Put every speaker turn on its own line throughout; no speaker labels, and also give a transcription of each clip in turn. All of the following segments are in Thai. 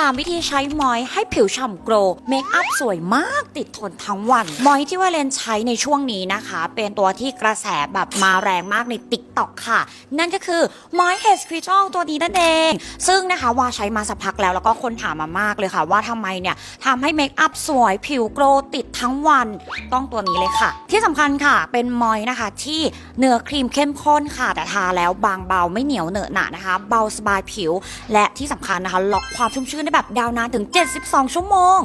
3 วิธีใช้มอยให้ผิวฉ่ำโกลเมคอัพสวยมากติดทนทั้งวัน มอยที่ว่าเลนใช้ในช่วงนี้นะคะ เป็นตัวที่กระแสแบบมาแรงมากใน t ิ k t o k ค่ะ นั่นก็คือมอยเฮสคริ t อลตัวนี้นั่นเอง ซึ่งนะคะว่าใช้มาสักพักแล้วแล้วก็คนถามมามากเลยค่ะ ว่าทำไมเนี่ยทำให้เมคอัพสวยผิวโกลติดทั้งวัน ต้องตัวนี้เลยค่ะ ที่สำคัญค่ะเป็นมอยนะคะที่เนื้อครีมเข้มข้นค่ะ แต่ทาแล้วบางเบาไม่เหนียวเหนอะหนะนะคะ เบาสบายผิว และที่สำคัญนะคะล็อกความชุ่มชื้นได้แบบยาวนานถึง 72 ชั่วโมง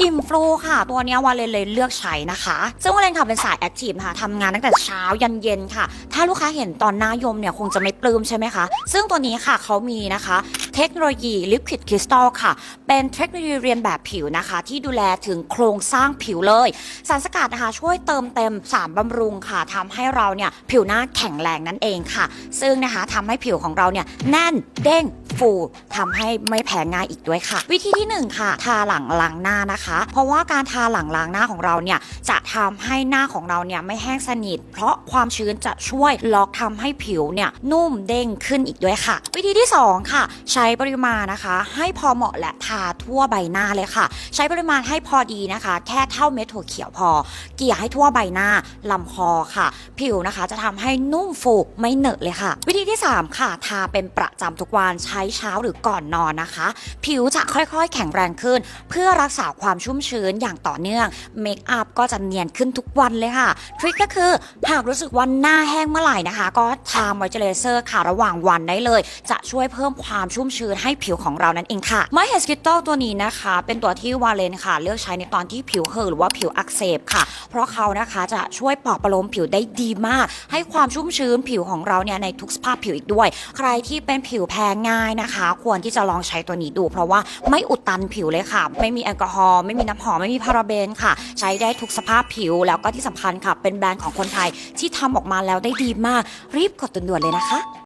อิ่มฟลูค่ะ ตัวนี้วาเลนเลยเลือกใช้นะคะ ซึ่งวาเลนค่ะเป็นสายแอคทีฟค่ะทำงานตั้งแต่เช้ายันเย็นค่ะ ถ้าลูกค้าเห็นตอนหน้ายมเนี่ยคงจะไม่ปลื้มใช่ไหมคะ ซึ่งตัวนี้ค่ะเขามีนะคะ เทคโนโลยีลิควิดคริสตัลค่ะ เป็นเทคโนโลยีเรียนแบบผิวนะคะ ที่ดูแลถึงโครงสร้างผิวเลย สารสกัดนะคะช่วยเติมเต็มสารบำรุงค่ะทำให้เราเนี่ยผิวหน้าแข็งแรงนั่นเองค่ะ ซึ่งนะคะทำให้ผิวของเราเนี่ยแน่นเด้ง ฟูทำให้ไม่แพ้ง่ายอีกด้วยค่ะ วิธีที่หนึ่งค่ะ ทาหลังล้างหน้านะคะ เพราะว่าการทาหลังล้างหน้าของเราเนี่ยจะทำให้หน้าของเราเนี่ยไม่แห้งสนิท เพราะความชื้นจะช่วยล็อกทำให้ผิวเนี่ยนุ่มเด้งขึ้นอีกด้วยค่ะ วิธีที่สองค่ะ ใช้ปริมาณนะคะ ให้พอเหมาะและทาทั่วใบหน้าเลยค่ะ ใช้ปริมาณให้พอดีนะคะ แค่เท่าเม็ดถั่วเขียวพอ เกลี่ยให้ทั่วใบหน้าลำคอค่ะ ผิวนะคะจะทำให้นุ่มฟูไม่เหนอะเลยค่ะ วิธีที่ 3 ค่ะ ทาเป็นประจำทุกวันใช้เช้าหรือก่อนนอนนะคะ ผิวจะค่อยๆ แข็งแรงขึ้น เพื่อรักษาความชุ่มชื้นอย่างต่อเนื่องเมคอัพก็จะเนียนขึ้นทุกวันเลยค่ะทริคก็คือหากรู้สึกว่าหน้าแห้งเมื่อไหร่นะคะ ก็ทามอยเจอร์เซอร์ค่ะระหว่างวันได้เลย จะช่วยเพิ่มความชุ่มชื้นให้ผิวของเรานั่นเองค่ะไมเฮสกิตโตตัวนี้นะคะ เป็นตัวที่วาเลนค่ะ เลือกใช้ในตอนที่ผิวเห่อหรือว่าผิวอักเสบค่ะ เพราะเขานะคะจะช่วยปลอบประโลมผิวได้ดีมาก ให้ความชุ่มชื้นผิวของเราเนี่ยในทุกสภาพผิวอีกด้วย ใครที่เป็นผิวแพ้ง่ายนะคะ ควรที่จะลองใช้ตัวนี้ดู เพราะว่าไม่อุดตันผิวเลยค่ะ ไม่มีแอลกอฮอล์ไม่มีน้ำหอมไม่มีพาราเบนค่ะ ใช้ได้ทุกสภาพผิว แล้วก็ที่สำคัญค่ะ เป็นแบรนด์ของคนไทยที่ทำออกมาแล้วได้ดีมาก รีบกดด่วนๆเลยนะคะ